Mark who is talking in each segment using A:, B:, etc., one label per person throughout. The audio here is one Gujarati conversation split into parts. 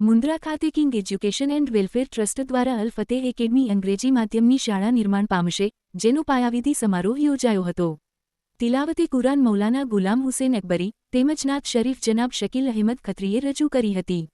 A: મુન્દ્રા ખાતે King education and welfare trust દ્વારા અલ ફતેહ એકેડમી અંગ્રેજી માધ્યમની શાળા નિર્માણ પામશે, જેનો પાયાવિધિ સમારોહ યોજાયો હતો. તિલાવતી કુરાન મૌલાના ગુલામ હુસેન અકબરી તેમજ નાત શરીફ જનાબ શકીલ અહેમદ ખત્રીએ રજૂ કરી હતી.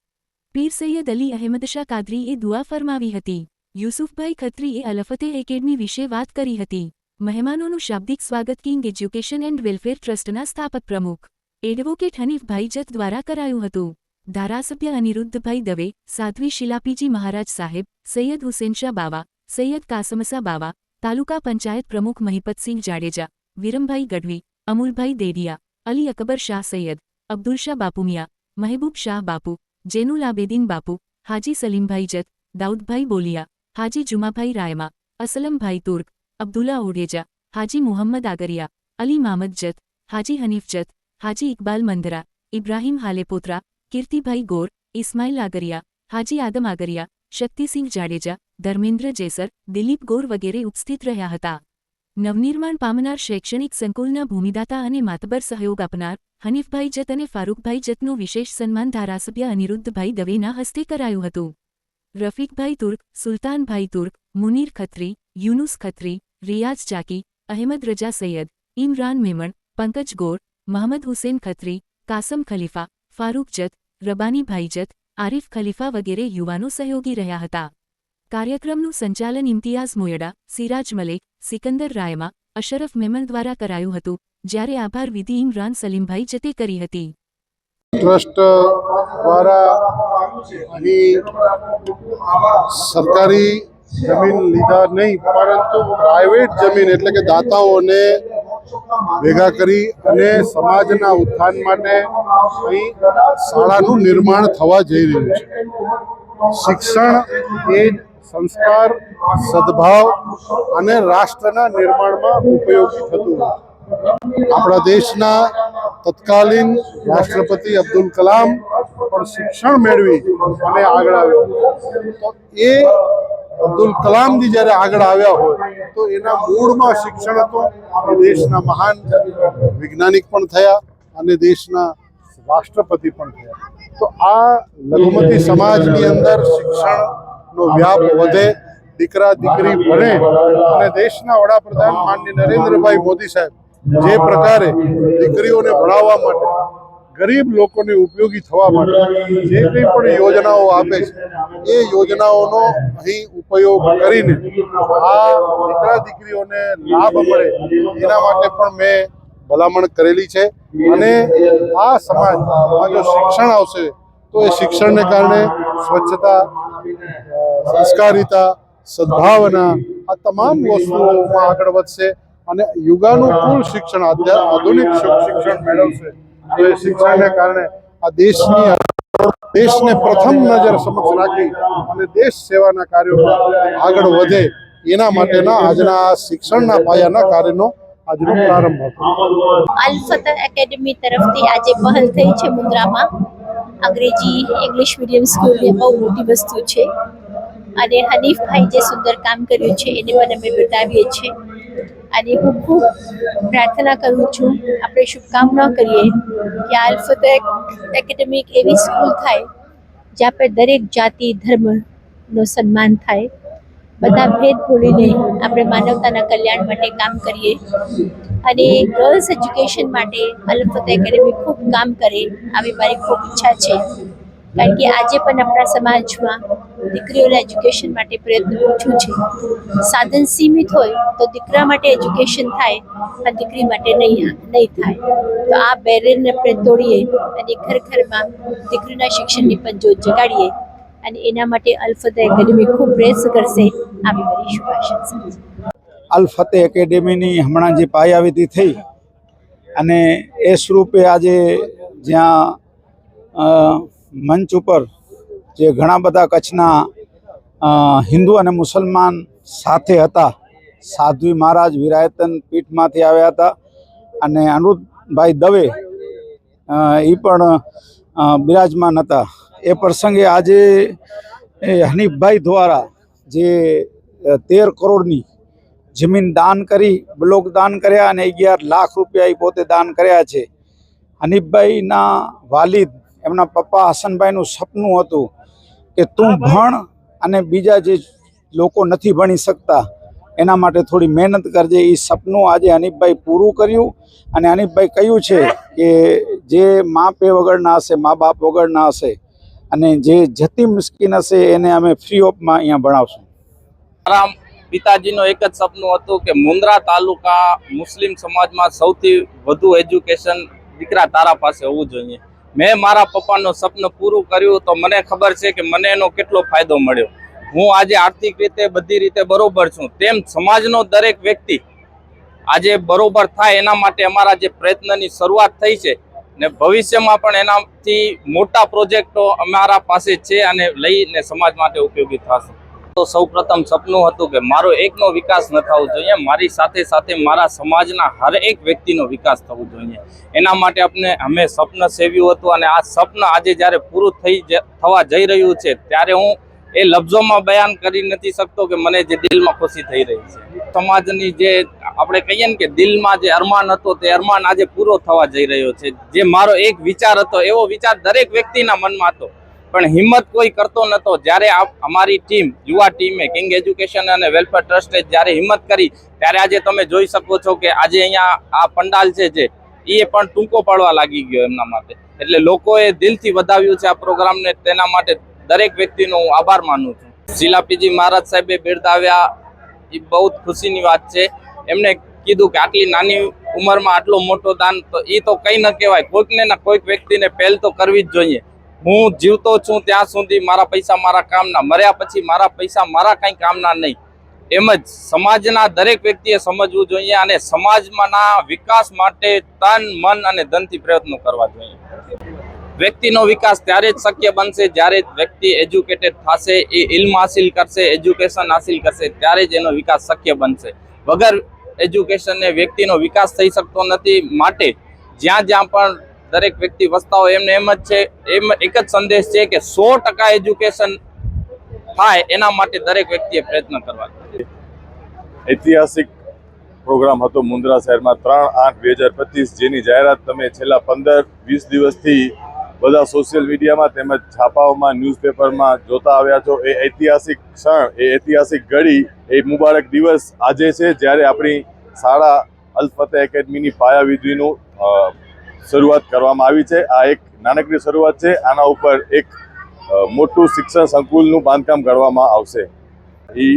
A: પીર સૈયદ અલી અહેમદ શાહ કાદરીએ દુઆ ફરમાવી હતી. યુસુફભાઈ ખત્રીએ અલફતેહ એકેડમી વિશે વાત કરી હતી. મહેમાનોનું શાબ્દિક સ્વાગત કિંગ એજ્યુકેશન એન્ડ વેલફેર ટ્રસ્ટના સ્થાપક પ્રમુખ એડવોકેટ હનીફભાઈ જત દ્વારા કરાયું હતું. ધારાસભ્ય અનિરુદ્ધભાઈ દવે સાધ્વી શિલાપીજી મહારાજ સાહેબ સૈયદ હુસેન શાહ બાવા સૈયદ કાસમસા બાવા તાલુકા પંચાયત પ્રમુખ મહિપતસિંહ જાડેજા વિરમભાઈ ગઢવી અમુલભાઈ દેડિયા અલી અકબર શાહ સૈયદ અબ્દુલ શાહ બાપુમિયા મહેબૂબ શાહ બાપુ જેનુલ આબેદીન બાપુ હાજી સલીમભાઈ જત દાઉદભાઈ બોલિયા હાજી જુમાભાઈ રાયમા અસલમભાઈ તુર્ક અબ્દુલ્લા ઓડેજા હાજી મુહમ્મદ આગરિયા અલી મામદ જત હાજી હનીફ જત હાજી ઇકબાલ મંદરા ઇબ્રાહીમ હાલેપોત્રા કીર્તિભાઈ ગોર, ઇસ્માઇલ આગરિયા, હાજી આદમ આગરિયા, શક્તિસિંહ જાડેજા, ધર્મેન્દ્ર જેસર, દિલીપ ગોર વગેરે ઉપસ્થિત રહ્યા હતા. નવનિર્માણ પામનાર શૈક્ષણિક સંકુલના ભૂમિદાતા અને માતબર સહયોગ આપનાર હનીફભાઈ જત અને ફારૂકભાઈ જતનું વિશેષ સન્માન ધારાસભ્ય અનિરુદ્ધભાઈ દવેના હસ્તે કરાયું હતું. રફીકભાઈ તુર્ક, સુલતાનભાઈ તુર્ક, મુનીર ખત્રી, યુનુસ ખત્રી, રિયાઝ ચાકી અહેમદ રજા સૈયદ, ઇમરાન મેમણ, પંકજ ગોર, મહમદ હુસેન ખત્રી, કાસમ ખલીફા, ફારૂક જત રબાનીભાઈ ભાઈજત, આરિફ ખલીફા વગેરે યુવાનો સહયોગી રહ્યા હતા. કાર્યક્રમનું સંચાલન ઇમ્તિયાઝ મોયડા, સિરાજ મલેક, સિકંદર રાયમા, અશરફ મેમન દ્વારા કરાયું હતું, જ્યારે આભાર વિધિ ઇમરાન સલીમભાઈ જતે કરી હતી.
B: ટ્રસ્ટ દ્વારા અહીં સરકારી જમીન લીધા નહીં, પરંતુ પ્રાઇવેટ જમીન એટલે કે દાતાઓને ભેગા કરી અને સમાજના ઉત્થાન માટે અહીં શાળાનું નિર્માણ થવા જઈ રહ્યું છે. શિક્ષણ એ સંસ્કાર, સદભાવ અને રાષ્ટ્રના નિર્માણમાં ઉપયોગી થતું આપણા દેશના તત્કાલીન રાષ્ટ્રપતિ અબ્દુલ કલામ પણ શિક્ષણ મેળવી અને આગળ આવ્યો. તો એ અબ્દુલ કલામજી જ્યારે આગળ આવ્યા હોય, તો એના મૂળમાં શિક્ષણ હતું. દેશના મહાન વૈજ્ઞાનિક પણ થયા અને દેશના રાષ્ટ્રપતિ પણ થયા. તો આ લઘુમતી સમાજની અંદર શિક્ષણનો વ્યાપ વધે, દીકરા, દીકરી ભણે અને દેશના વડાપ્રધાન માનનીય નરેન્દ્રભાઈ મોદી સાહેબ જે પ્રકારે દીકરીઓને ભણાવવા માટે ગરીબ લોકોને ઉપયોગી થવા માટે જે કંઈ પણ યોજનાઓ આપે છે, એ યોજનાઓનો અહીં ઉપયોગ કરીને આ દીકરા દીકરીઓને લાભ મળે, એના માટે પણ મેં ભલામણ કરેલી છે. અને આ સમાજમાં જો શિક્ષણ આવશે, તો એ શિક્ષણને કારણે સ્વચ્છતા, સંસ્કારિતા, સદભાવના, આ તમામ વસ્તુઓમાં આગળ વધશે અને યુગાનુકૂળ શિક્ષણ આધુનિક શિક્ષણ મેળવશે. તો એ શિક્ષણને કારણે આ દેશની દેશને પ્રથમ નજર સમક્ષ રાખી અને દેશ સેવાના કાર્યોમાં આગળ વધે એના માટેના આજના શિક્ષણના પાયાના કાર્યનો આજનો પ્રારંભ હતો.
C: અલફત એકેડમી તરફથી આજે પહેલ થઈ છે મુદ્રામાં અંગ્રેજી, ઇંગ્લિશ મીડિયમ સ્કૂલ એ બહુ મોટી વસ્તુ છે. અને હનીફભાઈ જે સુંદર કામ કર્યું છે, એને પણ અમે બતાવીએ છીએ. અને હું ખૂબ પ્રાર્થના કરું છું. આપણે શુભકામના કરીએ કે અલ્ફત એકેડેમી એક એવી સ્કૂલ થાય, જ્યાં પર દરેક જાતિ, ધર્મનો સન્માન થાય. બધા ભેદ ભૂલીને આપણે માનવતાના કલ્યાણ માટે કામ કરીએ. અને ગર્લ્સ એજ્યુકેશન માટે અલ્ફત એકેડમી ખૂબ કામ કરે, આવી મારી ખૂબ ઈચ્છા છે. કારણ કે આજે પણ આપણા સમાજમાં દીકરીઓના એજ્યુકેશન માટે પ્રયત્ન ઓછું છે. સાધન સીમિત હોય તો દીકરા માટે એજ્યુકેશન થાય અને દીકરી માટે નહીં નહીં થાય. તો આ બેરિયરને આપણે તોડીએ અને ઘર ઘરમાં દીકરીના શિક્ષણની પણ જોત જગાડીએ અને એના માટે અલફત એકેડમી ખૂબ પ્રયાસ કરશે. આવી મારી શુભાશંસા છે
D: એકેડેમીની હમણાં જે પાયાવિધિ થઈ અને એ સ્વરૂપે આજે જ્યાં મંચ ઉપર જે ઘણા બધા કચ્છના હિન્દુ અને મુસલમાન સાથે હતા. સાધ્વી મહારાજ વિરાયતન પીઠમાંથી આવ્યા હતા અને અનુરૂધભાઈ દવે એ પણ બિરાજમાન હતા. એ પ્રસંગે આજે હનીફભાઈ દ્વારા જે તેર કરોડની જમીન દાન કરી, બ્લોક દાન કર્યા અને અગિયાર લાખ રૂપિયા એ પોતે દાન કર્યા છે. હનીફભાઈના વાલિદ, એમના પપ્પા હસનભાઈનું સપનું હતું કે તું ભણ અને બીજા જે લોકો નથી ભણી શકતા એના માટે થોડી મહેનત કરજે. એ સપનું આજે અનિપભાઈ પૂરું કર્યું અને અનિપભાઈ કહ્યું છે કે જે મા પે વગરના હશે મા બાપ વગરના હશે અને જે જતી મિસ્કીન હશે એને અમે ફ્રી ઓફમાં અહીંયા ભણાવશું.
E: મારા પિતાજીનું એક જ સપનું હતું કે મુન્દ્રા તાલુકા મુસ્લિમ સમાજમાં સૌથી વધુ એજ્યુકેશન દીકરા તારા પાસે હોવું જોઈએ. મેં મારા પપ્પાનું સપનું પૂરું કર્યું તો મને ખબર છે કે મને એનો કેટલો ફાયદો મળ્યો. હું આજે આર્થિક રીતે બધી રીતે બરોબર છું. તેમ સમાજનો દરેક વ્યક્તિ આજે બરોબર થાય એના માટે અમારા જે પ્રયત્નની શરૂઆત થઈ છે ને ભવિષ્યમાં પણ એનાથી મોટા પ્રોજેક્ટો અમારા પાસે છે અને લઈને સમાજ માટે ઉપયોગી થશે. તો સૌપ્રથમ સપનું હતું કે મારો એકનો વિકાસ ન થવો જોઈએ, મારી સાથે સાથે મારા સમાજના હર એક વ્યક્તિનો વિકાસ થવો જોઈએ. એના માટે આપણે, અમે સપન સેવ્યું હતું અને આ સપન આજે જ્યારે પૂરું થઈ થવા જઈ રહ્યું છે, ત્યારે હું એ લફ્ઝોમાં બયાન કરી નથી શકતો કે મને જે દિલમાં ખુશી થઈ રહી છે. સમાજની જે, આપણે કહીએ ને કે દિલમાં જે અરમાન હતો, તે અરમાન આજે પૂરો થવા જઈ રહ્યો છે. જે મારો એક વિચાર હતો, એવો વિચાર દરેક વ્યક્તિના મનમાં હતો. પણ હિંમત કોઈ કરતો નતો. જ્યારે અમારી ટીમ, યુવા ટીમે કિંગ એજ્યુકેશન અને વેલફેર ટ્રસ્ટે જ્યારે હિંમત કરી, ત્યારે આજે તમે જોઈ શકો છો કે આજે અહીંયા આ પંડાલ છે જે એ પણ ટૂંકો પાડવા લાગી ગયો એમના માટે. એટલે લોકોએ દિલથી વધાવ્યું છે આ પ્રોગ્રામને. તેના માટે દરેક વ્યક્તિનો હું આભાર માનું છું. શિલાપીજી મહારાજ સાહેબે બિરદાવ્યા. એ બહુ ખુશીની વાત છે. એમને કીધું કે આટલી નાની ઉંમરમાં આટલો મોટો દાન તો એ તો કંઈ ન કહેવાય. કોઈકને ના કોઈક વ્યક્તિને પહેલ તો કરવી જ જોઈએ. હું જીવતો છું ત્યાં સુધી મારા પૈસા મારા કામના, મર્યા પછી મારા પૈસા મારા કંઈ કામના નહીં. એમ જ સમાજના દરેક વ્યક્તિએ સમજવું જોઈએ અને સમાજમાંના વિકાસ માટે તન, મન અને ધનથી પ્રયત્નો કરવા જોઈએ. વ્યક્તિનો વિકાસ ત્યારે જ શક્ય બનશે જ્યારે વ્યક્તિ એજ્યુકેટેડ થશે, એ ઇલ્મ હાસિલ કરશે, એજ્યુકેશન હાસિલ કરશે, ત્યારે જ એનો વિકાસ શક્ય બનશે. વગર એજ્યુકેશનને વ્યક્તિનો વિકાસ થઈ શકતો નથી, માટે જ્યાં જ્યાં પણ દરેક વ્યક્તિ વસતા એમને એમ જ છે, એમ એક જ સંદેશ છે કે સો ટકા એજ્યુકેશન થાય એના માટે દરેક વ્યક્તિએ પ્રયત્ન કરવા.
F: ઐતિહાસિક પ્રોગ્રામ હતો મુન્દ્રા શહેરમાં ત્રણ આઠ બે હજાર પચીસ, જેની જાહેરાત તમે છેલ્લા પંદર, વીસ દિવસથી બધા સોશિયલ મીડિયામાં તેમજ છાપાઓમાં ન્યૂઝપેપરમાં જોતા આવ્યા છો એ ઐતિહાસિક ક્ષણ, એ ઐતિહાસિક ઘડી, એ મુબારક દિવસ આજે છે, જ્યારે આપણી શાળા અલ ફતેહ એકેડમીની પાયાવિધિનું શરૂઆત કરવામાં આવી છે. આ એક નાનકડી શરૂઆત છે. આના ઉપર એક મોટું શિક્ષણ સંકુલનું બાંધકામ કરવામાં આવશે. એ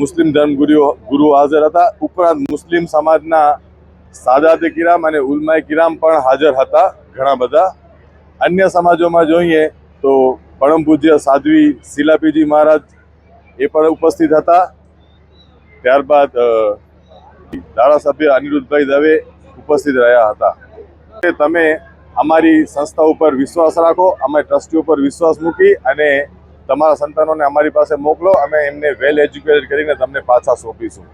F: મુસ્લિમ ધર્મગુરુઓ ગુરુ હાજર હતા. ઉપરાંત મુસ્લિમ સમાજના સાદાતે કિરામ અને ઉલમાએ કિરામ પણ હાજર હતા ઘણા બધા. અન્ય સમાજોમાં જોઈએ તો પરમ પૂજ્ય સાધ્વી શિલાપીજી મહારાજ એ પણ ઉપસ્થિત હતા. ત્યારબાદ ધારાસભ્ય અનિરુદ્ધભાઈ દવે ઉપસ્થિત રહ્યા હતા. તમે અમારી સંસ્થા ઉપર વિશ્વાસ રાખો, અમે ટ્રસ્ટી ઉપર વિશ્વાસ મૂકી અને તમારા સંતાનોને અમારી પાસે મોકલો, અમે એમને વેલ એજ્યુકેટેડ કરીને તમને પાછા સોંપીશું.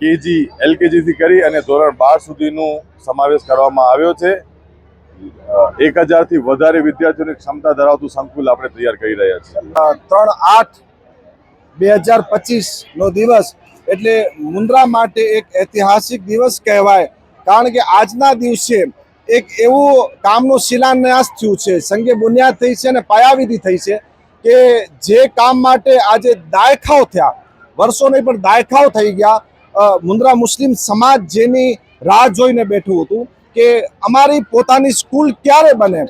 F: કેજી એલકેજીથી કરી અને ધોરણ બાર સુધીનું સમાવેશ કરવામાં આવ્યો છે. એક હજારથી વધારે વિદ્યાર્થીઓની ક્ષમતા ધરાવતું સંકુલ આપણે તૈયાર કરી રહ્યા છીએ.
G: ત્રણ આઠ બે હજાર પચીસનો દિવસ એટલે મુન્દ્રા માટે એક ઐતિહાસિક દિવસ કહેવાય. કારણ કે આજના દિવસે એક એવું કામનું શિલાન્યાસ થયું છે. સંગે બુનિયાદ થઈ છે અને પાયાવિધિ થઈ છે કે જે કામ માટે આજે દાયખાઓ થયા. વર્ષો નહીં પણ દાયખાઓ થઈ ગયા. મુન્દ્રા મુસ્લિમ સમાજ જેની રાહ જોઈને બેઠું હતું કે અમારી પોતાની સ્કૂલ ક્યારે બને?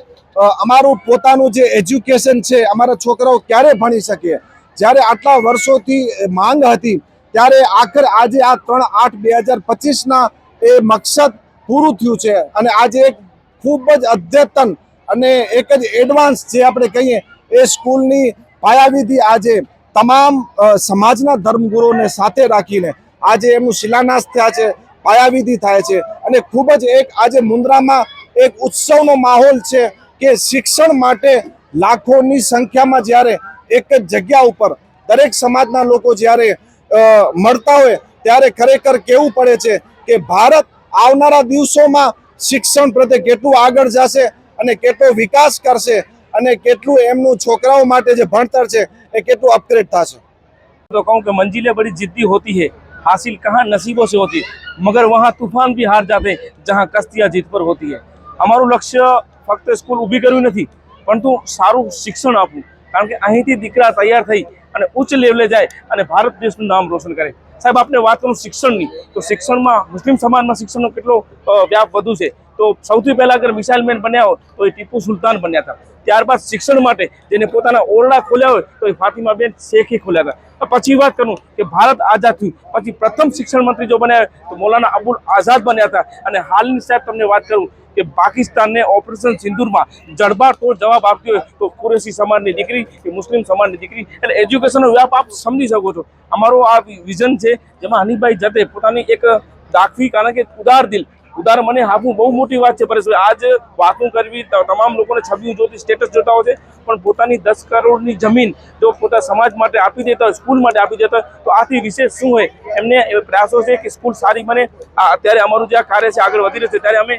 G: અમારું પોતાનું જે એજ્યુકેશન છે, અમારા છોકરાઓ ક્યારે ભણી શકે? જ્યારે આટલા વર્ષોથી માંગ હતી ત્યારે આખર આજે આ ત્રણ આઠ બે હજાર પચીસના એ મકસદ પૂરું થયું છે. અને આજે એક ખૂબ જ અદ્યતન અને એક જ એડવાન્સ જે આપણે કહીએ, એ સ્કૂલની પાયાવિધિ આજે તમામ સમાજના ધર્મગુરુઓને સાથે રાખીને આજે એમનું શિલાન્યાસ થયા છે, પાયાવિધિ થાય છે. અને ખૂબ જ એક આજે મુન્દ્રામાં એક ઉત્સવનો માહોલ છે કે શિક્ષણ માટે લાખોની સંખ્યામાં જ્યારે એક જ જગ્યા ઉપર દરેક સમાજના લોકો જ્યારે મળતા હોય ત્યારે ખરેખર કેવું પડે છે કે ભારત આવનારા દિવસોમાં શિક્ષણ પ્રત્યે કેટલું આગળ જશે અને કેટલો વિકાસ કરશે અને કેટલું એમનું છોકરાઓ માટે જે ભણતર છે એ કેટલું અપગ્રેડ થશે
H: तो कहूँ कि मंजिलें बड़ी जिद्दी होती है हासिल कहाँ नसीबों से होती है मगर वहाँ तूफान भी हार जाते हैं जहाँ कश्तियाँ जीत पर होती है અમારું લક્ષ્ય ફક્ત સ્કૂલ ઊભી કરવી નથી પરંતુ સારું શિક્ષણ આપવું કારણ કે અહીંથી દીકરા તૈયાર થઈ અને ઉચ્ચ લેવલે જાય અને ભારત દેશનું નામ રોશન કરે. સાહેબ આપણે વાત કરું શિક્ષણની. તો શિક્ષણમાં, મુસ્લિમ સમાજમાં શિક્ષણનો કેટલો વ્યાપ વધુ છે. તો સૌથી પહેલા અગર મિસાઇલ મેન બન્યા હોય તો એ ટીપુ સુલતાન બન્યા હતા. ત્યારબાદ શિક્ષણ માટે જેને પોતાના ઓરડા ખોલ્યા હોય, તો એ ફાતિમાબેન શેખે ખોલ્યા હતા. પછી વાત કરું કે ભારત આઝાદ થયું. પછી પ્રથમ શિક્ષણ મંત્રી જો બન્યા તો મૌલાના અબુલ આઝાદ બન્યા હતા. અને હાલની સાહેબ, તમને વાત કરું કે પાકિસ્તાનને ઓપરેશન સિંદૂરમાં જડબાતોડ જવાબ આપ્યો હોય તો કુરેશી સમાજની દીકરી કે મુસ્લિમ સમાજની દીકરી એટલે એજ્યુકેશનનો વ્યાપ આપ સમજી શકો છો. અમારો આ વિઝન છે જેમાં હનીફભાઈ જતે પોતાની એક દાખવી કારણ કે ઉદાર દિલ, ઉદાર મને આપવું બહુ મોટી વાત છે પરેશભાઈ. આજ વાતો કરવી તમામ લોકોને છબીઓ જોતી સ્ટેટસ જોતા હોય છે, પણ પોતાની દસ કરોડની જમીન જો પોતા સમાજ માટે આપી દેતા હોય સ્કૂલ માટે આપી દેતા તો આથી વિશેષ શું હોય? એમને પ્રયાસો છે કે સ્કૂલ સારી બને. અત્યારે અમારું જે આ કાર્ય છે, આગળ વધી રહ્યું છે, ત્યારે અમે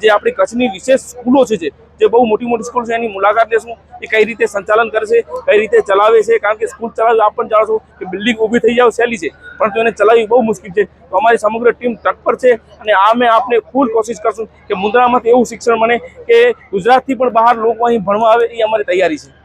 H: જે આપણી કચ્છની વિશેષ સ્કૂલો છે જે બહુ મોટી મોટી સ્કૂલ છે, એની મુલાકાત લેશું એ કઈ રીતે સંચાલન કરશે, કઈ રીતે ચલાવે છે, કારણ કે સ્કૂલ ચલાવે આપ પણ જાણો છો કે બિલ્ડિંગ ઊભી થઈ જાવ, સહેલી છે. પરંતુ એને ચલાવવી બહુ મુશ્કેલ છે. તો અમારી સમગ્ર ટીમ તત્પર છે અને આ મેં આપને ફૂલ કોશિશ કરશું કે મુદ્રામાંથી એવું શિક્ષણ મળે કે ગુજરાતથી પણ બહાર લોકો અહીં ભણવા આવે એ અમારી તૈયારી છે.